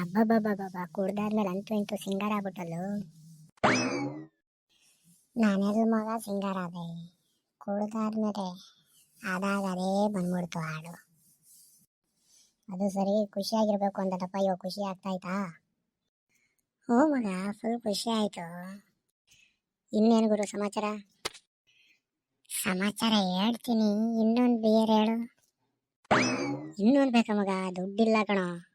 ಅಬ್ಬಬ್ಬಬ್ಬಬ್ಬ, ಕುಡ್ದಾದ್ಮೇಲೆ ಅಂತೂ ಇಂತೂ ಸಿಂಗಾರ ಆಗ್ಬಿಟ್ಟಲ್ಲು. ನಾನೆಲ್ಲ ಮಗ ಸಿಂಗಾರ ಅದೇ. ಕುಡ್ದಾದ್ಮೇಲೆ ಆದಾಗ ಅದೇ ಬಂದ್ಬಿಡ್ತು ಹಾಡು. ಅದು ಸರಿ, ಖುಷಿಯಾಗಿರ್ಬೇಕು ಅಂತಪ್ಪ ಇವಾಗ ಖುಷಿ ಆಗ್ತಾಯ್ತಾ ಹ್ಞೂ ಮಗ ಫುಲ್ ಖುಷಿ ಆಯಿತು. ಇನ್ನೇನು ಗುರು ಸಮಾಚಾರ? ಸಮಾಚಾರ ಹೇಳ್ತೀನಿ. ಇನ್ನೊಂದು ಬೇರೆ ಹೇಳು. ಇನ್ನೊಂದು ಬೇಕಾ ಮಗ? ದುಡ್ಡಿಲ್ಲ ಕಣೋ.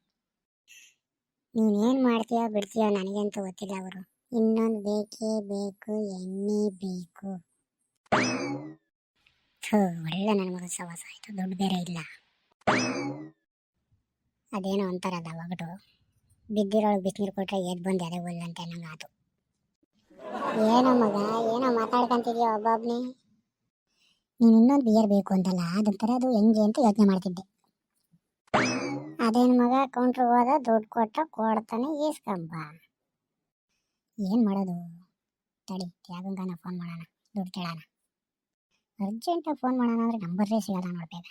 ನೀನೇನು ಮಾಡ್ತೀಯೋ ಬಿಡ್ತೀಯೋ ನನಗಂತೂ ಗೊತ್ತಿಲ್ಲ ಅವರು ಇನ್ನೊಂದು ಬೇಕೇ ಬೇಕು, ಎಣ್ಣೆ ಬೇಕು. ಒಳ್ಳೆ ನನ್ನ ಮಗ ಸವಾಸ ಆಯ್ತು ದುಡ್ಡು ಬೇರೆ ಇಲ್ಲ. ಅದೇನೋ ಅಂತಾರಲ್ಲ ಒಗಟು ಬಿದ್ದಿರೋಳು ಬಿಸಿನೀರು ಕೊಟ್ಟರೆ ಎದ್ದು ಬಂದು ಎದೆ ಅಂತ ನಂಗೆ ಏನೋ ಮಗ, ಏನೋ ಮಾತಾಡ್ಕೊಂತಿದ್ಯೋ ಒಬ್ಬೊಬ್ನೇ? ನೀನು ಇನ್ನೊಂದು ಬಿಯರ್ ಬೇಕು ಅಂತಲ್ಲ, ಅದೊಂಥರ ಅದು ಹೆಂಗೆ ಅಂತ ಯೋಚನೆ ಮಾಡ್ತಿದ್ದೆ. ಅದೇನು ಮಗ? ಕೌಂಟ್ರಿಗೆ ಹೋದ, ದುಡ್ಡು ಕೊಟ್ಟ, ಕೊಡ್ತಾನೆ, ಈಸ್ಕಂಬ. ಏನು ಮಾಡೋದು? ತಡಿ, ತ್ಯಾಗಂಗನ ಫೋನ್ ಮಾಡೋಣ, ದುಡ್ಡು ಕೇಳೋಣ. ಅರ್ಜೆಂಟಾಗಿ ಫೋನ್ ಮಾಡೋಣ ಅಂದರೆ ನಂಬರೇ ಸಿಗಲ್ಲ ನೋಡ್ಬೇಕ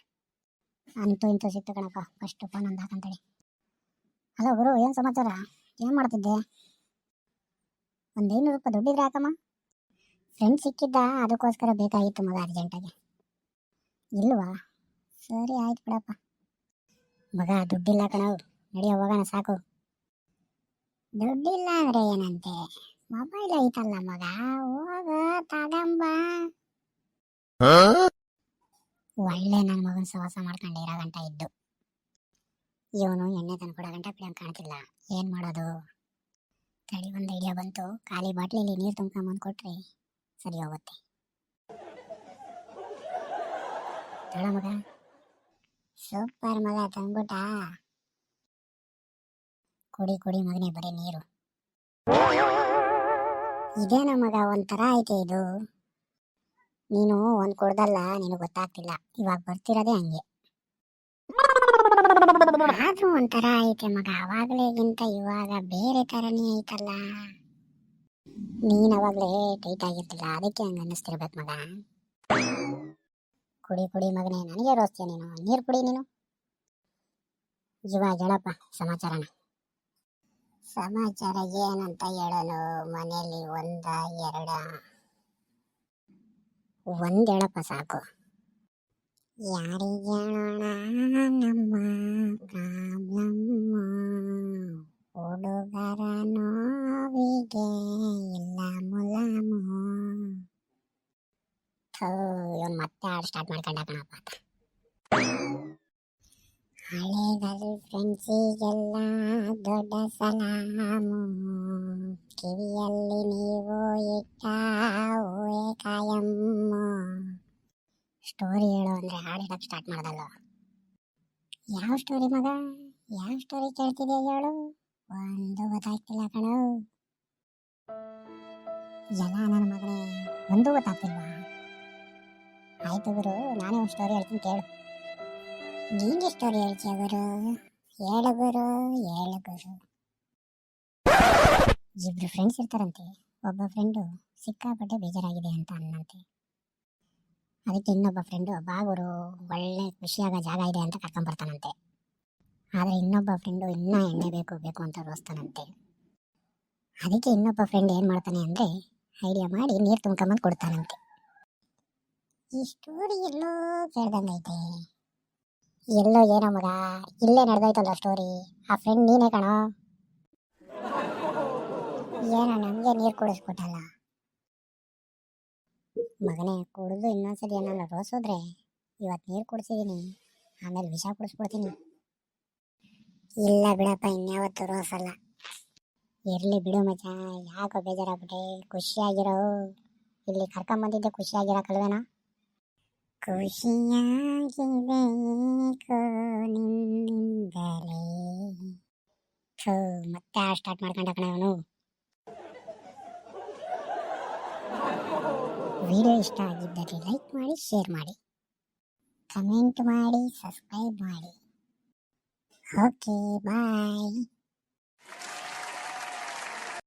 ಅಂತೂ ಇಂತೂ ಸಿಕ್ತು ಕಣಪ್ಪ ಫಸ್ಟ್ ಫೋನ್ ಒಂದು ಹಾಕಂತೇಳಿ ಹಲೋ ಗುರು, ಏನು ಸಮಾಚಾರ? ಏನು ಮಾಡ್ತಿದ್ದೆ? ಒಂದು ಐನೂರು ರೂಪಾಯಿ ದುಡ್ಡಿದ್ರೆ ಹಾಕಮ್ಮ ಫ್ರೆಂಡ್ ಸಿಕ್ಕಿದ್ದ? ಅದಕ್ಕೋಸ್ಕರ ಬೇಕಾಗಿತ್ತು ಮಗ ಅರ್ಜೆಂಟಾಗಿ ಇಲ್ವಾ? ಸರಿ, ಆಯ್ತು ಬಿಡಪ್ಪ. ಮಗ ದುಡ್ಡಿಲ್ಲ ಕಣವು ನಡೆಯೋ ಹೋಗೋಣ ಸಾಕು. ದುಡ್ಡಿಲ್ಲ ಅಂದ್ರೆ ಏನಂತೆ? ಮೊಬೈಲ್ ಐತಲ್ಲ ಮಗ ಹೋಗ ತಗಂಬ. ಒಳ್ಳೆ ನನ್ನ ಮಗನ ಸವಾಸ ಮಾಡ್ಕೊಂಡು ಇರೋ ಗಂಟ ಇದ್ದು. ಇವನು ಎಣ್ಣೆ ತಂದು ಕೊಡೋ ಗಂಟ ಪ್ರಿಯಂಕ ಕಾಣ್ತಿಲ್ಲ. ಏನು ಮಾಡೋದು? ತಡಿ ಒಂದು ಐಡಿಯಾ ಬಂತು. ಖಾಲಿ ಬಾಟ್ಲಿಲಿ ನೀರು ತುಂಬ್ಕೊಂಬಂದು ಕೊಟ್ರಿ. ಸರಿ ಹೋಗುತ್ತೆ. ತಡ ಮಗ. ಸೂಪರ್ ಮಗ ತಂದ್ಬಿಟ್ಟ ಕುಡಿ ಕುಡಿ ಮಗನೇ, ಬರೀ ನೀರು. ಇದೇನ ಮಗ, ಒಂಥರ ಐತೆ ಇದು. ನೀನು ಒಂದು ಕೊಡ್ದಲ್ಲ, ನಿನಗೆ ಗೊತ್ತಾಗ್ತಿಲ್ಲ. ಇವಾಗ ಬರ್ತಿರೋದೇ ಹಂಗೆ. ಆದ್ರೂ ಒಂಥರ ಐತೆ ಮಗ, ಅವಾಗಲೇಗಿಂತ ಇವಾಗ ಬೇರೆ ಥರನೇ ಐತಲ್ಲ. ನೀನು ಅವಾಗಲೇ ಟೈಟ್ ಆಗಿರ್ತಿಲ್ಲ, ಅದಕ್ಕೆ ಹಂಗ ಅನ್ನಿಸ್ತಿರ್ಬೇಕು ಮಗ. ಕುಡಿ ಕುಡಿ ಮಗನೇ, ನನಗೆ ರೋಸ್ತೀಯ ನೀನು? ನೀರು ಕುಡಿ ನೀನು? ಇವಾಗ ಹೇಳಪ್ಪ, ಸಮಾಚಾರನ? ಸಮಾಚಾರ ಏನಂತ ಹೇಳೋನು? ಮನೆಯಲ್ಲಿ ಒಂದ, ಎರಡ? ಒಂದ್ ಹೇಳಪ್ಪ ಸಾಕು. ಯಾರಿಗೆ ಹೇಳೋಣ? ಇವನ್ ಮತ್ತೆ ಹಾಡು ಸ್ಟಾರ್ಟ್ ಮಾಡ್ಕೊಂಡ ಕಣಪ್ಪ. ಹಳೆ ಗರ್ಲ್ ಫ್ರೆಂಡ್ಸಿಗೆಲ್ಲ ದೊಡ್ಡ ಸಲಾಮು. ಕಿವಿಯಲ್ಲಿ ನೀವು ಇಟ್ಟ ಊಳೆ ಕಾಯಮ್ಮ ಸ್ಟೋರಿ ಹೇಳು ಅಂದ್ರೆ ಹಾಡು ಸ್ಟಾರ್ಟ್ ಮಾಡ್ದಲ್ಲ ಯಾವ ಸ್ಟೋರಿ ಮಗ? ಯಾವ ಸ್ಟೋರಿ ಕೇಳ್ತಿದ್ಯಾ ಹೇಳು? ಒಂದು ಗೊತ್ತಾಗ್ತಿಲ್ಲ ಕಣೋ. ಎಲ್ಲ ನನ್ನ ಮಗಳೇ ಒಂದು ಗೊತ್ತಾಗ್ತಿಲ್ವಾ? ಆಯ್ತು ಗುರು ನಾನೇ ಒಂದು ಸ್ಟೋರಿ ಹೇಳ್ತೀನಿ ಕೇಳು. ನೀನು ಸ್ಟೋರಿ ಹೇಳ್ತೀಯ ಗುರು? ಹೇಳು ಗುರು ಹೇಳು ಗುರು. ಇಬ್ರು ಫ್ರೆಂಡ್ಸ್ ಇರ್ತಾರಂತೆ. ಒಬ್ಬ ಫ್ರೆಂಡು ಸಿಕ್ಕಾಪಟ್ಟೆ ಬೇಜಾರಾಗಿದೆ ಅಂತ ಅನ್ನಂತೆ. ಅದಕ್ಕೆ ಇನ್ನೊಬ್ಬ ಫ್ರೆಂಡು ಬಾ ಗುರು, ಒಳ್ಳೆ ಖುಷಿಯಾಗೋ ಜಾಗ ಇದೆ ಅಂತ ಕರ್ಕೊಂಬರ್ತಾನಂತೆ. ಆದರೆ ಇನ್ನೊಬ್ಬ ಫ್ರೆಂಡು ಇನ್ನೂ ಎಣ್ಣೆ ಬೇಕು ಬೇಕು ಅಂತ ರೋಸ್ತಾನಂತೆ. ಅದಕ್ಕೆ ಇನ್ನೊಬ್ಬ ಫ್ರೆಂಡ್ ಏನು ಮಾಡ್ತಾನೆ ಅಂದರೆ ಐಡಿಯಾ ಮಾಡಿ ನೀರು ತುಂಬ್ಕೊಂಬಂದು ಕೊಡ್ತಾನಂತೆ. ಈ ಸ್ಟೋರಿ ಎಲ್ಲೋ ಕೇಳ್ದಂಗೈತೆ ಎಲ್ಲೋ ಏನೋ ಮಗ ಇಲ್ಲೇ ನಡೆದೈತಲ್ಲ ಸ್ಟೋರಿ ಆ ಫ್ರೆಂಡ್ ನೀನೇ ಕಣೋ. ಏನೋ ನಮಗೆ ನೀರು ಕುಡಿಸ್ಕೊಟ್ಟಲ್ಲ. ಮಗನೇ, ಕುಡಿದು ಇನ್ನೊಂದ್ಸರಿ ಏನಲ್ಲ ರೋಸೋದ್ರೆ ಇವತ್ತು ನೀರು ಕುಡಿಸಿದ್ದೀನಿ ಆಮೇಲೆ ವಿಷ ಕುಡಿಸ್ಕೊಡ್ತೀನಿ ಇಲ್ಲ ಬಿಡಪ್ಪ, ಇನ್ಯಾವತ್ತು ರೋಸಲ್ಲ ಇರ್ಲಿ ಬಿಡು ಮಜ, ಯಾಕೋ ಬೇಜಾರಾಗ್ಬಿಟ್ಟೆ, ಖುಷಿಯಾಗಿರೋ ಇಲ್ಲಿ ಕರ್ಕೊಂಬಂದಿದ್ದೆ ಖುಷಿಯಾಗಿರಕ್ಕಲ್ವೇನೋ ಖುಷಿಯಾಗಿಬೇಕು ನಿನ್ನಿಂದಲೇ ಮತ್ತೆ ಸ್ಟಾರ್ಟ್ ಮಾಡ್ಕೊಂಡ ಕಣ ಅವನು. ವಿಡಿಯೋ ಇಷ್ಟ ಆಗಿದ್ದರೆ ಲೈಕ್ ಮಾಡಿ, ಶೇರ್ ಮಾಡಿ. ಕಮೆಂಟ್ ಮಾಡಿ, ಸಬ್ಸ್ಕ್ರೈಬ್ ಮಾಡಿ. Okay, bye.